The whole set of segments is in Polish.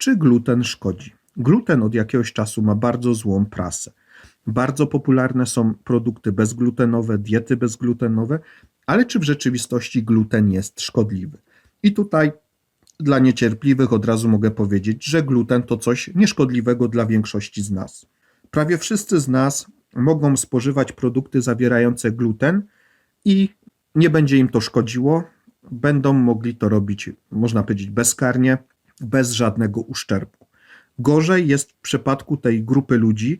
Czy gluten szkodzi? Gluten od jakiegoś czasu ma bardzo złą prasę. Bardzo popularne są produkty bezglutenowe, diety bezglutenowe, ale czy w rzeczywistości gluten jest szkodliwy? I tutaj dla niecierpliwych od razu mogę powiedzieć, że gluten to coś nieszkodliwego dla większości z nas. Prawie wszyscy z nas mogą spożywać produkty zawierające gluten i nie będzie im to szkodziło. Będą mogli to robić, można powiedzieć, bezkarnie, bez żadnego uszczerbku. Gorzej jest w przypadku tej grupy ludzi,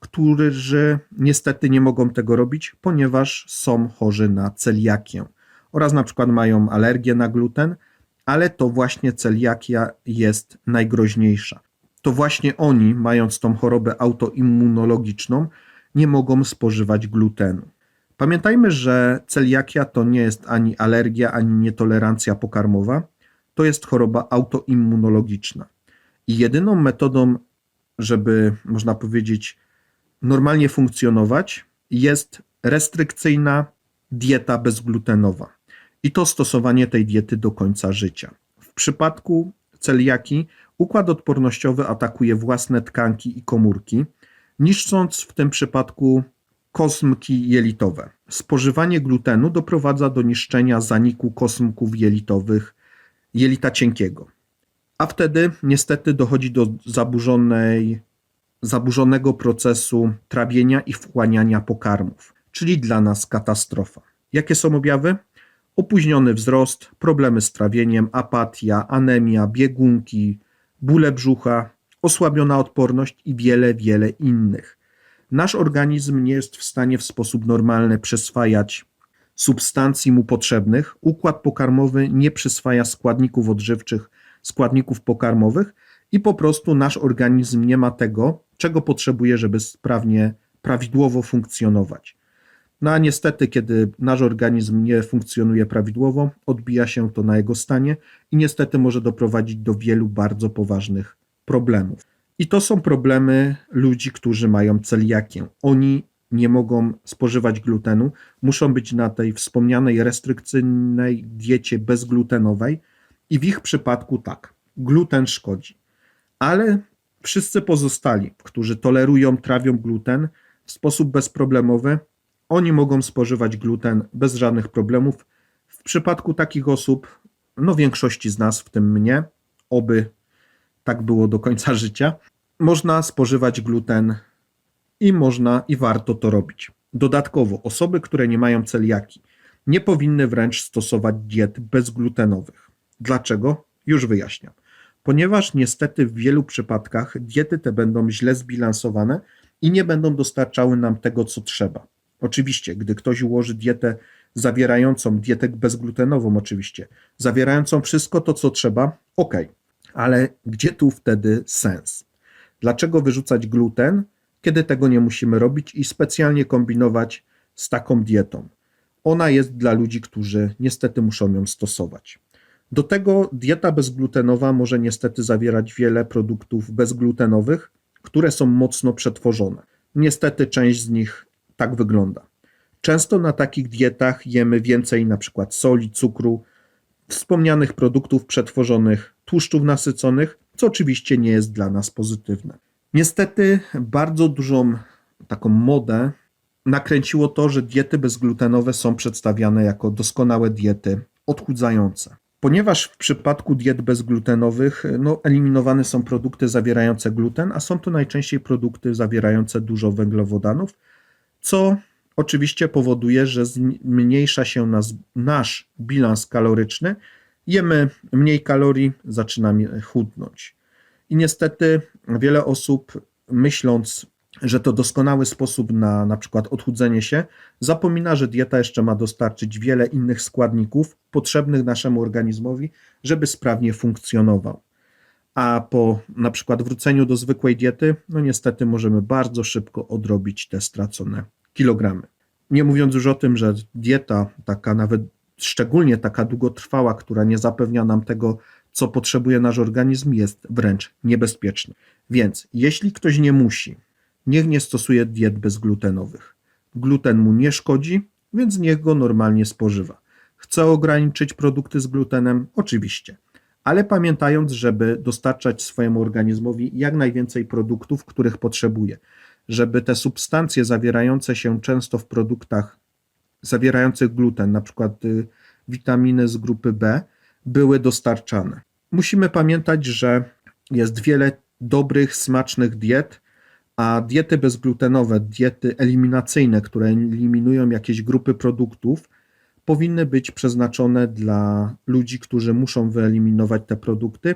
którzy niestety nie mogą tego robić, ponieważ są chorzy na celiakię oraz na przykład mają alergię na gluten, ale to właśnie celiakia jest najgroźniejsza. To właśnie oni, mając tą chorobę autoimmunologiczną, nie mogą spożywać glutenu. Pamiętajmy, że celiakia to nie jest ani alergia, ani nietolerancja pokarmowa, to jest choroba autoimmunologiczna. I jedyną metodą, żeby, można powiedzieć, normalnie funkcjonować, jest restrykcyjna dieta bezglutenowa. I to stosowanie tej diety do końca życia. W przypadku celiaki układ odpornościowy atakuje własne tkanki i komórki, niszcząc w tym przypadku kosmki jelitowe. Spożywanie glutenu doprowadza do niszczenia zaniku kosmków jelitowych jelita cienkiego. A wtedy niestety dochodzi do zaburzonej, zaburzonego procesu trawienia i wchłaniania pokarmów, czyli dla nas katastrofa. Jakie są objawy? Opóźniony wzrost, problemy z trawieniem, apatia, anemia, biegunki, bóle brzucha, osłabiona odporność i wiele, wiele innych. Nasz organizm nie jest w stanie w sposób normalny przyswajać substancji mu potrzebnych. Układ pokarmowy nie przyswaja składników odżywczych, składników pokarmowych i po prostu nasz organizm nie ma tego, czego potrzebuje, żeby sprawnie, prawidłowo funkcjonować. No a niestety, kiedy nasz organizm nie funkcjonuje prawidłowo, odbija się to na jego stanie i niestety może doprowadzić do wielu bardzo poważnych problemów. I to są problemy ludzi, którzy mają celiakię. Oni nie mogą spożywać glutenu, muszą być na tej wspomnianej restrykcyjnej diecie bezglutenowej i w ich przypadku tak, gluten szkodzi. Ale wszyscy pozostali, którzy tolerują, trawią gluten w sposób bezproblemowy, oni mogą spożywać gluten bez żadnych problemów. W przypadku takich osób, no większości z nas, w tym mnie, oby tak było do końca życia, można spożywać gluten i można i warto to robić. Dodatkowo osoby, które nie mają celiaki, nie powinny wręcz stosować diet bezglutenowych. Dlaczego? Już wyjaśniam. Ponieważ niestety w wielu przypadkach diety te będą źle zbilansowane i nie będą dostarczały nam tego, co trzeba. Oczywiście, gdy ktoś ułoży dietę zawierającą, dietę bezglutenową oczywiście, zawierającą wszystko to, co trzeba, ok, ale gdzie tu wtedy sens? Dlaczego wyrzucać gluten, kiedy tego nie musimy robić i specjalnie kombinować z taką dietą? Ona jest dla ludzi, którzy niestety muszą ją stosować. Do tego dieta bezglutenowa może niestety zawierać wiele produktów bezglutenowych, które są mocno przetworzone. Niestety część z nich tak wygląda. Często na takich dietach jemy więcej przykład soli, cukru, wspomnianych produktów przetworzonych, tłuszczów nasyconych, co oczywiście nie jest dla nas pozytywne. Niestety bardzo dużą taką modę nakręciło to, że diety bezglutenowe są przedstawiane jako doskonałe diety odchudzające. Ponieważ w przypadku diet bezglutenowych no, eliminowane są produkty zawierające gluten, a są to najczęściej produkty zawierające dużo węglowodanów, co oczywiście powoduje, że zmniejsza się nas, nasz bilans kaloryczny, jemy mniej kalorii, zaczynamy chudnąć. I niestety wiele osób, myśląc, że to doskonały sposób na na przykład odchudzenie się, zapomina, że dieta jeszcze ma dostarczyć wiele innych składników potrzebnych naszemu organizmowi, żeby sprawnie funkcjonował. A po na przykład wróceniu do zwykłej diety, no niestety możemy bardzo szybko odrobić te stracone kilogramy. Nie mówiąc już o tym, że dieta, taka nawet szczególnie taka długotrwała, która nie zapewnia nam tego, co potrzebuje nasz organizm, jest wręcz niebezpieczna. Więc jeśli ktoś nie musi, niech nie stosuje diet bezglutenowych. Gluten mu nie szkodzi, więc niech go normalnie spożywa. Chce ograniczyć produkty z glutenem? Oczywiście, ale pamiętając, żeby dostarczać swojemu organizmowi jak najwięcej produktów, których potrzebuje, żeby te substancje zawierające się często w produktach zawierających gluten, na przykład y, witaminy z grupy B, były dostarczane. Musimy pamiętać, że jest wiele dobrych, smacznych diet, a diety bezglutenowe, diety eliminacyjne, które eliminują jakieś grupy produktów, powinny być przeznaczone dla ludzi, którzy muszą wyeliminować te produkty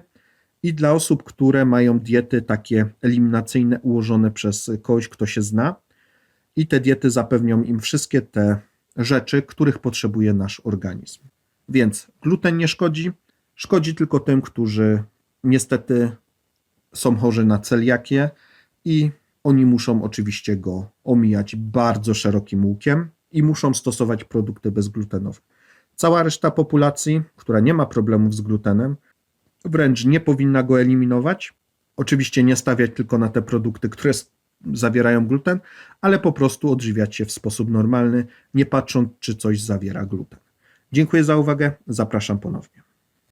i dla osób, które mają diety takie eliminacyjne ułożone przez kogoś, kto się zna. I te diety zapewnią im wszystkie te rzeczy, których potrzebuje nasz organizm. Więc gluten nie szkodzi, szkodzi tylko tym, którzy niestety są chorzy na celiakię i oni muszą oczywiście go omijać bardzo szerokim łukiem i muszą stosować produkty bezglutenowe. Cała reszta populacji, która nie ma problemów z glutenem, wręcz nie powinna go eliminować. Oczywiście nie stawiać tylko na te produkty, które zawierają gluten, ale po prostu odżywiać się w sposób normalny, nie patrząc, czy coś zawiera gluten. Dziękuję za uwagę, zapraszam ponownie.